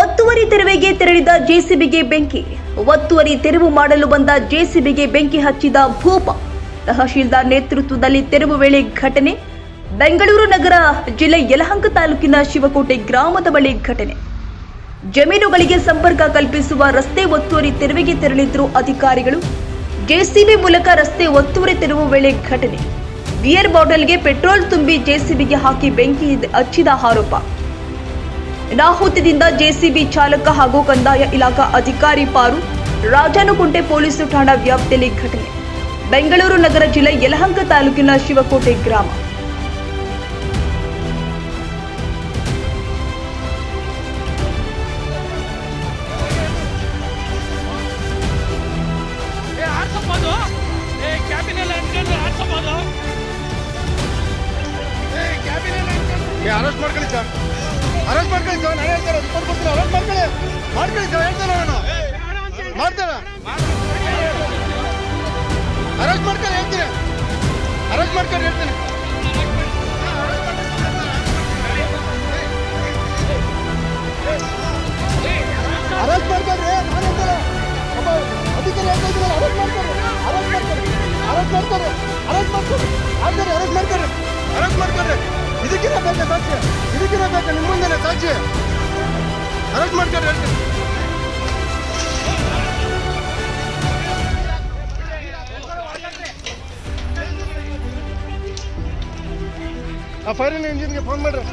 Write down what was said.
ಒತ್ತುವರಿ ತೆರವಿಗೆ ತೆರಳಿದ ಜೆಸಿಬಿಗೆ ಬೆಂಕಿ. ಒತ್ತುವರಿ ತೆರವು ಮಾಡಲು ಬಂದ ಜೆಸಿಬಿಗೆ ಬೆಂಕಿ ಹಚ್ಚಿದ ಭೂಪ. ತಹಶೀಲ್ದಾರ್ ನೇತೃತ್ವದಲ್ಲಿ ತೆರವು ವೇಳೆ ಘಟನೆ. ಬೆಂಗಳೂರು ನಗರ ಜಿಲ್ಲೆ ಯಲಹಂಕ ತಾಲೂಕಿನ ಶಿವಕೋಟೆ ಗ್ರಾಮದ ಬಳಿ ಘಟನೆ. ಜಮೀನುಗಳಿಗೆ ಸಂಪರ್ಕ ಕಲ್ಪಿಸುವ ರಸ್ತೆ ಒತ್ತುವರಿ ತೆರವಿಗೆ ತೆರಳಿದ್ರು ಅಧಿಕಾರಿಗಳು. ಜೆಸಿಬಿ ಮೂಲಕ ರಸ್ತೆ ಒತ್ತುವರಿ ತೆರವು ವೇಳೆ ಘಟನೆ. ಬಿಯರ್ ಬಾಟಲ್ಗೆ ಪೆಟ್ರೋಲ್ ತುಂಬಿ ಜೆಸಿಬಿಗೆ ಹಾಕಿ ಬೆಂಕಿ ಹಚ್ಚಿದ ಆರೋಪ. ಅನಾಹುತದಿಂದ ಜೆಸಿಬಿ ಚಾಲಕ ಹಾಗೂ ಕಂದಾಯ ಇಲಾಖಾ ಅಧಿಕಾರಿ ಪಾರು ರಾಜಾನುಕುಂಟೆ ಪೊಲೀಸ್ ಠಾಣಾ ವ್ಯಾಪ್ತಿಯಲ್ಲಿ ಘಟನೆ. ಬೆಂಗಳೂರು ನಗರ ಜಿಲ್ಲೆ ಯಲಹಂಕ ತಾಲೂಕಿನ ಶಿವಕೋಟೆ ಗ್ರಾಮ. ಅರೆಸ್ಟ್ ಮಾಡ್ಕೊಳ್ಳಿ ಸರ್ ಅರೆಸ್ಟ್ ಮಾಡ್ಕೊಳ್ಳಿ ಸರ್ ನಾನು ಹೇಳ್ತಾರೆ ರಿಪೋರ್ಟ್ ಕೊಡ್ತೀನಿ ಅರೆಸ್ಟ್ ಮಾಡ್ಕೊಳ್ಳಿ. ಮಾಡ್ಕೊಳ್ಳಿ ಸರ್ ಬೇಕಾ ನಿಮ್ಮ ಮುಂದೆನೆ ಸಾಕ್ಷಿ. ಅರೆಸ್ಟ್ ಮಾಡ್ಕೊಳ್ರಿ ಹೇಳ್ತೀನಿ. ಆ ಫೈರ್ ಇಂಜಿನ್ಗೆ ಫೋನ್ ಮಾಡ್ರಿ.